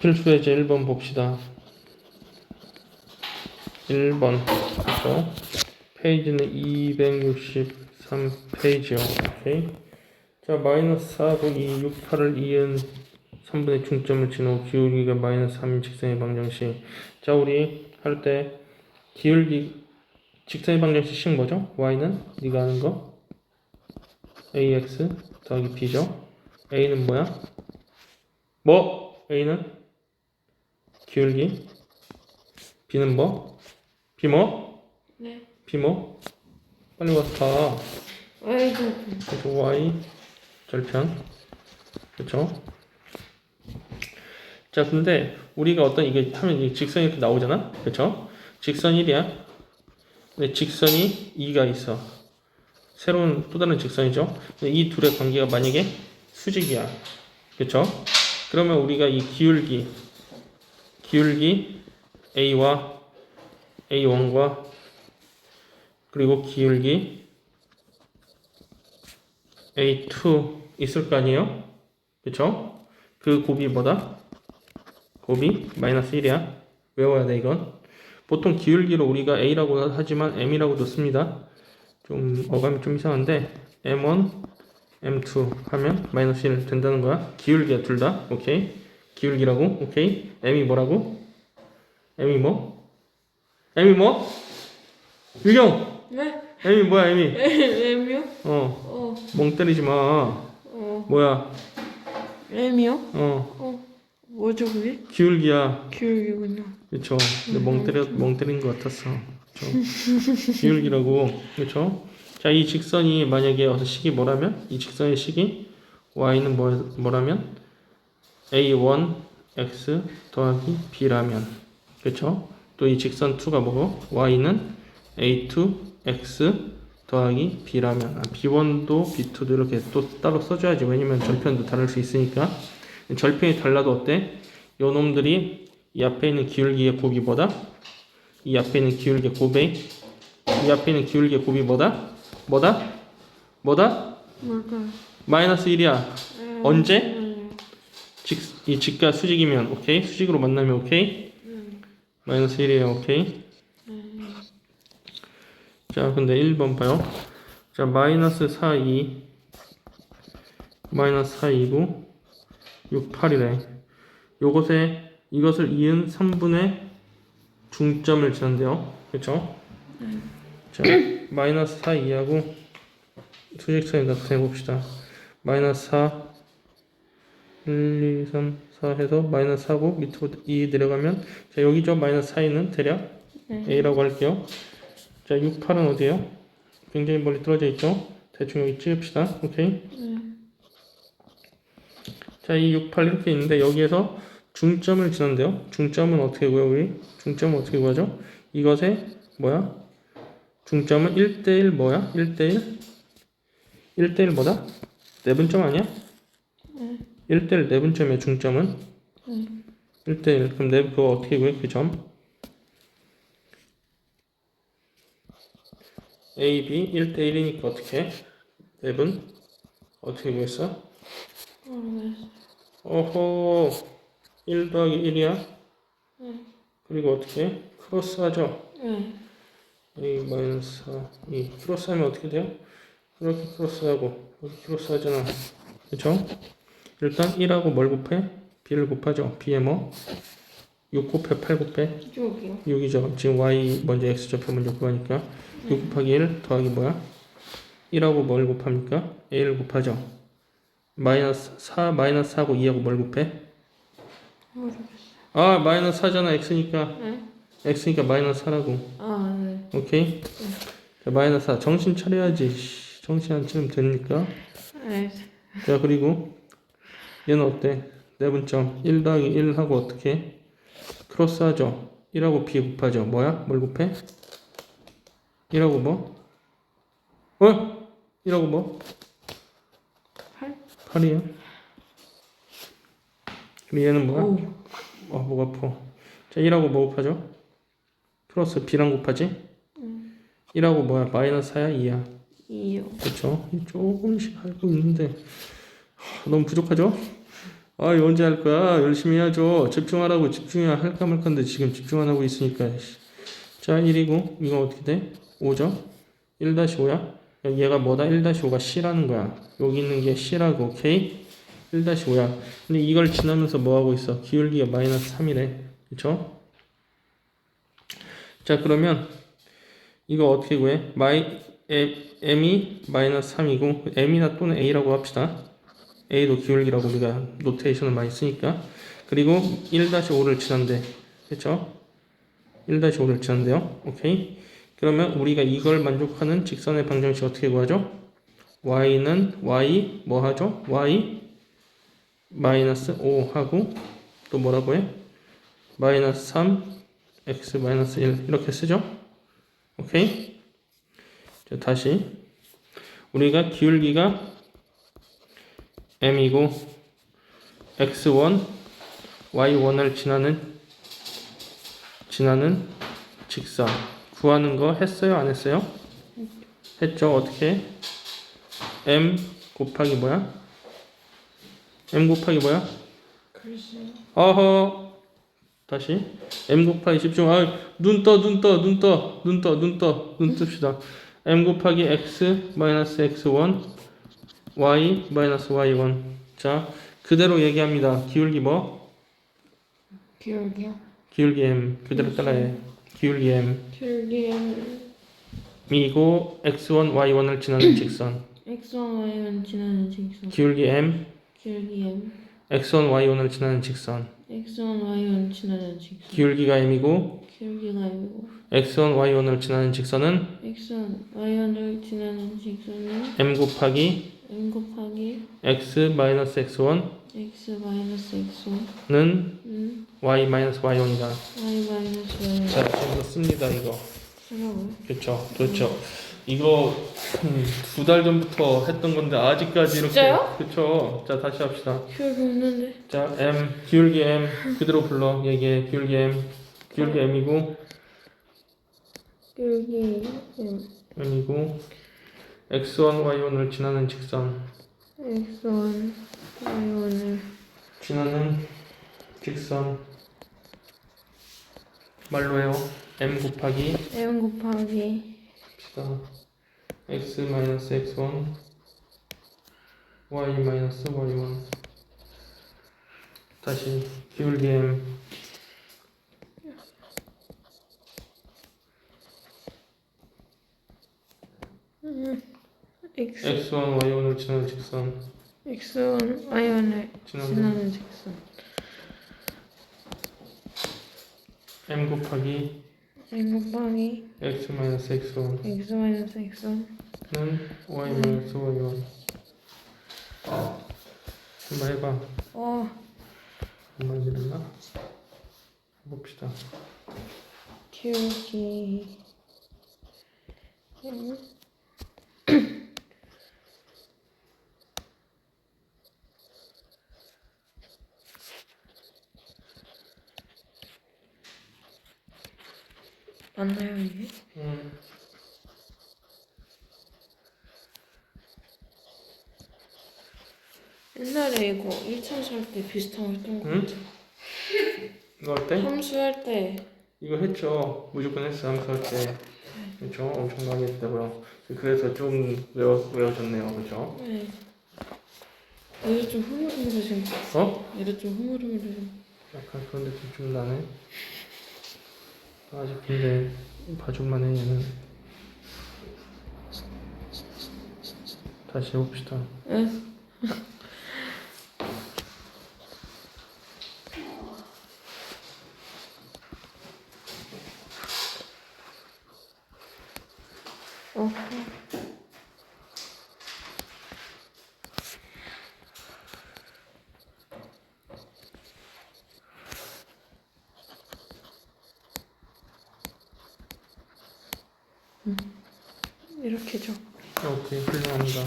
필수 예제 1번 봅시다. 1번 그렇죠? 페이지는 263페이지요. 오케이. 자 마이너스 4분 2, 6, 8을 2은 3분의 중점을 지나고 기울기가 마이너스 3인 직선의 방정식. 자 우리 할 때 기울기 직선의 방정식 뭐죠? y는 네가 아는 거 ax 더하기 b죠. a는 뭐야? 뭐? a는 기울기 b는 뭐? b 뭐? 네. b 뭐? 빨리 와서 봐. 아이고. 그래서 y 절편 그렇죠? 자 근데 우리가 어떤 이게 하면 이 직선이 이렇게 나오잖아 그렇죠? 직선 1이야 근데 직선이 2가 있어 새로운 또 다른 직선이죠 근데 이 둘의 관계가 만약에 수직이야 그렇죠? 그러면 우리가 이 기울기 기울기 a와 a1과 그리고 기울기 A2 있을 거 아니에요? 그쵸? 그 곱이 뭐다? 곱이 마이너스 1이야. 외워야 돼, 이건. 보통 기울기로 우리가 A라고 하지만 M이라고도 씁니다. 좀, 어감이 좀 이상한데, M1, M2 하면 마이너스 1 된다는 거야. 기울기야, 둘 다. 오케이. 기울기라고. 오케이. M이 뭐라고? M이 뭐? M이 뭐? 유경! 네. M이 뭐야, M이? M이요? 어, 어. 멍 때리지 마. 어. 뭐야? M이요? 어, 어. 뭐죠 그게? 기울기야. 기울기군요. 그쵸. 근데 멍 때려, 멍 때린 것 같았어. 그쵸. 기울기라고. 그쵸. 자, 이 직선이 만약에 어서 식이 뭐라면? 이 직선의 식이 y는 뭐, 뭐라면? A1 x 더하기 b라면. 그쵸. 또이 직선 2가 뭐고? y는 a2 x 더하기 b라면. 아, b1도 b2도 이렇게 또 따로 써줘야지. 왜냐면 절편도 다를 수 있으니까. 절편이 달라도 어때? 요 놈들이 이 앞에 있는 기울기의 곱이 뭐다? 이 앞에 있는 기울기의 곱이 이 앞에 있는 기울기의 곱이 뭐다? 뭐다? 뭐다? 뭘까요? 마이너스 1이야. 음. 언제? 음. 직, 이 직과 수직이면 오케이? 수직으로 만나면 오케이? 음. 마이너스 1이에요. 오케이? 음. 자, 근데 1번 봐요. 자, 마이너스 4, 2 마이너스 4, 2고 6, 8이래. 요것에 이것을 이은 3분의 중점을 지난대요. 그쵸? 자, 마이너스 4, 2하고 수직선에다 해봅시다. 마이너스 4, 1, 2, 3, 4 해서 마이너스 4고 밑으로 2 내려가면 자, 여기죠. 마이너스 4에는 대략 네. A라고 할게요. 자, 6, 8은 어디에요? 굉장히 멀리 떨어져 있죠? 대충 여기 찍읍시다. 오케이? 음. 자, 이 6, 8 이렇게 있는데 여기에서 중점을 지난대요. 중점은 어떻게 구해요, 우리? 중점은 어떻게 구하죠? 이것의 뭐야? 중점은 1대1 뭐야? 1대1? 1대1 뭐다? 내분점 아니야? 1대1 내분점의 중점은? 음. 1대1 그럼 내 그거 어떻게 구해? 그 점? A, B 1대1이니까 어떻게? 랩은 어떻게 구했어? 모르겠어요. 어허 1 더하기 1이야? 응. 그리고 어떻게? 크로스 하죠? 네. A 마이너스 4 2 크로스 하면 어떻게 돼요? 이렇게 크로스 하고 여기 크로스 하잖아 그쵸? 일단 1하고 뭘 곱해? B를 곱하죠 B에 뭐? 6 곱해 8 곱해 이쪽이요. 6이죠. 지금 y 먼저 x 좌표 먼저 구하니까 6 곱하기 1 더하기 뭐야? 1하고 뭘 곱합니까? a를 곱하죠. 마이너스 4 마이너스 4하고 2하고 뭘 곱해? 모르겠어요. 아 마이너스 4잖아 x니까 네? x니까 마이너스 4라고 아 네. 오케이? 자, 마이너스 4 정신 차려야지 씨, 정신 안 차리면 됩니까? 네. 자 그리고 얘는 어때? 내분점 1 더하기 1 하고 어떻게? 크로스하죠. 1하고 b 곱하죠. 뭐야? 뭘 곱해? 1하고 뭐? 어? 1하고 뭐? 8? 8이야. 그리고 얘는 뭐야? 오. 어, 목 아파. 자, 1하고 뭐 곱하죠? 플러스 b랑 곱하지? 1하고 뭐야? 마이너스 4야? 2야? 2요. 그쵸? 조금씩 알고 있는데 하, 너무 부족하죠? 아, 이거 언제 할 거야? 열심히 해야죠. 집중하라고 집중해야 할까 말까인데 지금 집중 안 하고 있으니까. 씨. 자, 1이고 이거 어떻게 돼? 5죠? 1-5야? 얘가 뭐다? 1-5가 C라는 거야. 여기 있는 게 C라고, 오케이? 1-5야. 근데 이걸 지나면서 뭐 하고 있어? 기울기가 마이너스 3이래. 그쵸? 자, 그러면 이거 어떻게 구해? 마이, M이 마이너스 3이고, M이나 또는 A라고 합시다. A도 기울기라고 우리가 노테이션을 많이 쓰니까. 그리고 1-5를 지난대. 그쵸? 1-5를 지난대요. 오케이? 그러면 우리가 이걸 만족하는 직선의 방정식 어떻게 구하죠? y는 y 뭐 하죠? y 마이너스 5 하고 또 뭐라고 해? 마이너스 3 x 마이너스 1 이렇게 쓰죠? 오케이? 자, 다시 우리가 기울기가 m이고 x1 y1을 지나는 지나는 직선 구하는 거 했어요? 안 했어요? 했죠. 어떻게? m 곱하기 뭐야? m 곱하기 뭐야? 어허 다시 m 곱하기 집중 아 눈 떠 눈 떠 눈 떠 눈 떠 눈 떠 눈 뜹시다 m 곱하기 x 마이너스 x1 y 마이너스 y1 자 그대로 얘기합니다. 기울기 뭐? 기울기요? 기울기 m. 그대로 따라해 기울기 m. 기울기는 이고 x1 y1을 지나는 직선. x1, y1 지나는 직선. 기울기 m. 기울기 m. x1 y1을 지나는 직선. x1, y1 지나는 직선. 기울기가 m이고 기울기가 m이고. x1 y1을 지나는 직선은 x1, y1을 지나는 직선은 m 곱하기 m 곱하기 x 마이너스 x1는 x 마이너스 x1은 y 마이너스 y1이다. y 마이너스 y1 자, 이거 씁니다 이거. 그렇죠, 그렇죠. 이거 두 달 전부터 했던 건데 아직까지 이렇게. 진짜요? 그렇죠. 자, 다시 합시다. 기울기 없는데 자, m 기울기 m 그대로 불러 얘기해. 기울기 m 기울기 m이고 기울기 m m이고 x1 y1을 지나는 직선. x1, y1을. 지나는 직선. 말로 해요. m 곱하기. M 곱하기. 봅시다. x 마이너스 x1 y 마이너스 y1 다시 기울기 m x. X1 y1을 지나는 직선. X1, y1을 지나는 지나는 직선. M 곱하기 m 곱하기 x 마이너스 x1는 x 마이너스 x1 y 마이너스 y1 한번 해봐. 어. 한번 해봤나? 해봅시다. 기울기. m 맞나요 이게? 음. 옛날에 이거 1차 살때 비슷한 거 했던 거 응? 같아 이거 어때? 함수 할 때 이거 했죠. 무조건 했어. 함수 할 때. 그렇죠. 엄청나게 했다고요. 그래서 좀 외워, 외워졌네요. 그렇죠. 네. 얘도 좀 흐물흐물해진 거 같아 어? 얘도 좀 흐물흐물해진 거 약간 그런 느낌 좀 나네. 아직 근데 봐줄만 해 얘는. 다시 해봅시다. 응? 어. 음. 이렇게 줘. 오케이 훌륭합니다.